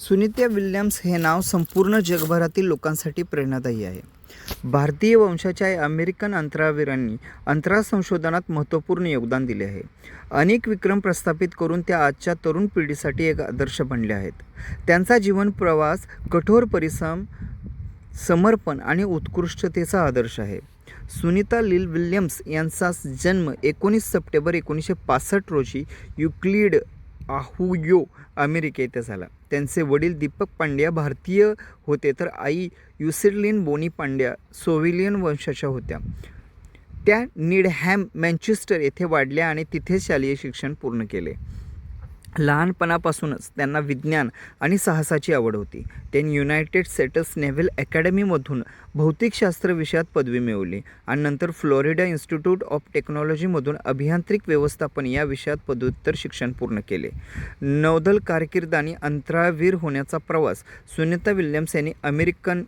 सुनीत्या Williams हे नाव संपूर्ण जगभरातील लोकांसाठी प्रेरणादायी आहे. भारतीय वंशाच्या या अमेरिकन अंतराळवीरांनी अंतराळ संशोधनात महत्त्वपूर्ण योगदान दिले आहे. अनेक विक्रम प्रस्थापित करून त्या आजच्या तरुण पिढीसाठी एक आदर्श बनले आहेत. त्यांचा जीवन प्रवास कठोर परिश्रम समर्पण आणि उत्कृष्टतेचा आदर्श आहे. सुनीता लिल विल्यम्स यांचा जन्म एकोणीस सप्टेंबर एकोणीसशे पासष्ट रोजी युक्लिड आहुयो अमेरिका येथे झाला. त्यांचे वडील दीपक पांड्या भारतीय होते तर आई युसिर्लिन बोनी पांड्या सोविलियन वंशाच्या होत्या. त्या निडहॅम मँचेस्टर येथे वाढल्या आणि तिथेच शालेय शिक्षण पूर्ण केले. लहानपणापासूनच त्यांना विज्ञान आणि साहसाची आवड होती. त्यांनी युनायटेड स्टेट्स नेव्हल अकॅडमीमधून भौतिकशास्त्र विषयात पदवी मिळवली आणि नंतर फ्लोरिडा इन्स्टिट्यूट ऑफ टेक्नॉलॉजीमधून अभियांत्रिक व्यवस्थापन या विषयात पदव्युत्तर शिक्षण पूर्ण केले. नौदल कारकीर्द आणि अंतराळवीर होण्याचा प्रवास सुनीता विल्यम्स यांनी अमेरिकन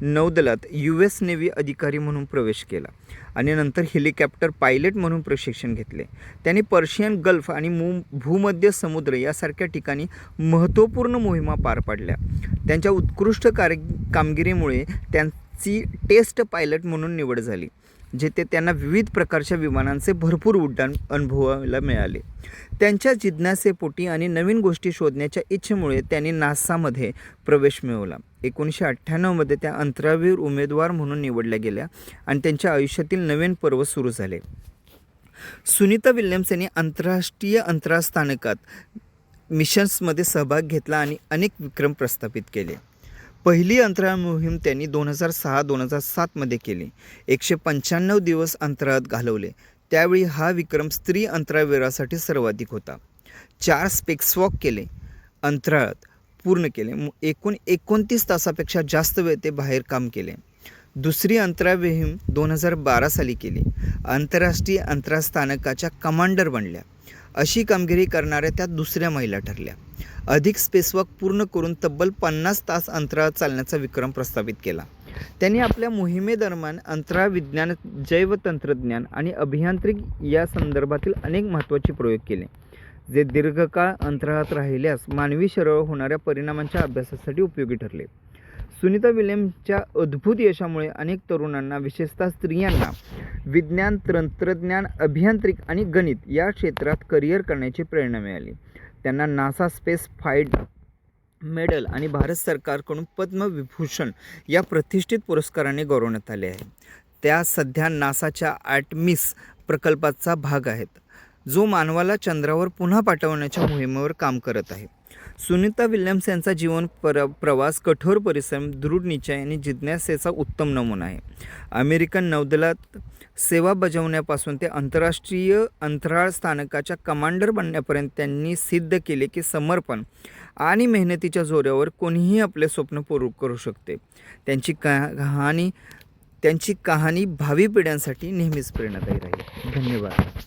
नौदलात यू एस नेव्ही अधिकारी म्हणून प्रवेश केला आणि नंतर हेलिकॉप्टर पायलट म्हणून प्रशिक्षण घेतले. त्याने पर्शियन गल्फ आणि मू भूमध्य समुद्र यासारख्या ठिकाणी महत्त्वपूर्ण मोहिमा पार पाडल्या. त्यांच्या उत्कृष्ट कार कामगिरीमुळे ची टेस्ट पायलट म्हणून निवड झाली जेथे त्यांना विविध प्रकारच्या विमानांचे भरपूर उड्डाण अनुभवायला मिळाले. त्यांच्या जिज्ञासेपोटी आणि नवीन गोष्टी शोधण्याच्या इच्छेमुळे त्यांनी नासामध्ये प्रवेश मिळवला. एकोणीसशे अठ्ठ्याण्णवमध्ये त्या अंतरावीर उमेदवार म्हणून निवडल्या गेल्या आणि त्यांच्या आयुष्यातील नवीन पर्व सुरू झाले. सुनीता विल्यम्स यांनी आंतरराष्ट्रीय अंतराळ स्थानकात मिशन्समध्ये सहभाग घेतला आणि अनेक विक्रम प्रस्थापित केले. पहिली अंतराळ मोहीम त्यांनी दोन हजार सहा दोन हजार सातमध्ये केली. एकशे पंच्याण्णव दिवस अंतराळात घालवले. त्यावेळी हा विक्रम स्त्री अंतराळवीरासाठी सर्वाधिक होता. चार स्पेक्सवॉक केले. अंतराळात पूर्ण केले. एकूण एकोणतीस तासापेक्षा जास्त वेळ ते बाहेर काम केले. दुसरी अंतराळ मोहीम दोन हजार बारा साली केली. आंतरराष्ट्रीय अंतराळ स्थानकाच्या कमांडर बनल्या. अशी कामगिरी करणाऱ्या त्या दुसऱ्या महिला ठरल्या. अधिक स्पेसवॉक पूर्ण करून तब्बल पन्नास तास अंतराळात चालण्याचा विक्रम प्रस्थापित केला. त्यांनी आपल्या मोहिमेदरम्यान अंतराळ विज्ञान जैवतंत्रज्ञान आणि अभियांत्रिक या संदर्भातील अनेक महत्त्वाचे प्रयोग केले जे दीर्घकाळ अंतराळात राहिल्यास मानवी शरीरावर होणाऱ्या परिणामांच्या अभ्यासासाठी उपयोगी ठरले. सुनीता विल्यमच्या अद्भुत यशामुळे अनेक तरुणांना विशेषतः स्त्रियांना विज्ञान तंत्रज्ञान अभियांत्रिक आणि गणित या क्षेत्रात करिअर करण्याची प्रेरणा मिळाली. त्यांना नासा स्पेस फाईट मेडल आणि भारत सरकारकडून पद्मविभूषण या प्रतिष्ठित पुरस्काराने गौरवण्यात आले आहे. त्या सध्या नासाच्या आर्टमिस प्रकल्पाचा भाग आहेत जो मानवाला चंद्रावर पुन्हा पाठवण्याच्या मोहिमेवर काम करत आहे. सुनीता विल्यम्स यांचा जीवन पर प्रवास कठोर परिश्रम दृढ निश्चय आणि जिज्ञासेचा उत्तम नमुना आहे. अमेरिकन नौदलात सेवा बजावण्यापासून ते आंतरराष्ट्रीय अंतराळ स्थानकाच्या कमांडर बनण्यापर्यंत त्यांनी सिद्ध केले की समर्पण आणि मेहनतीच्या जोरावर कोणीही आपले स्वप्न पूर्ण करू शकते. त्यांची कहाणी त्यांची कहाणी भावी पिढ्यांसाठी नेहमीच प्रेरणादायी राहील. धन्यवाद.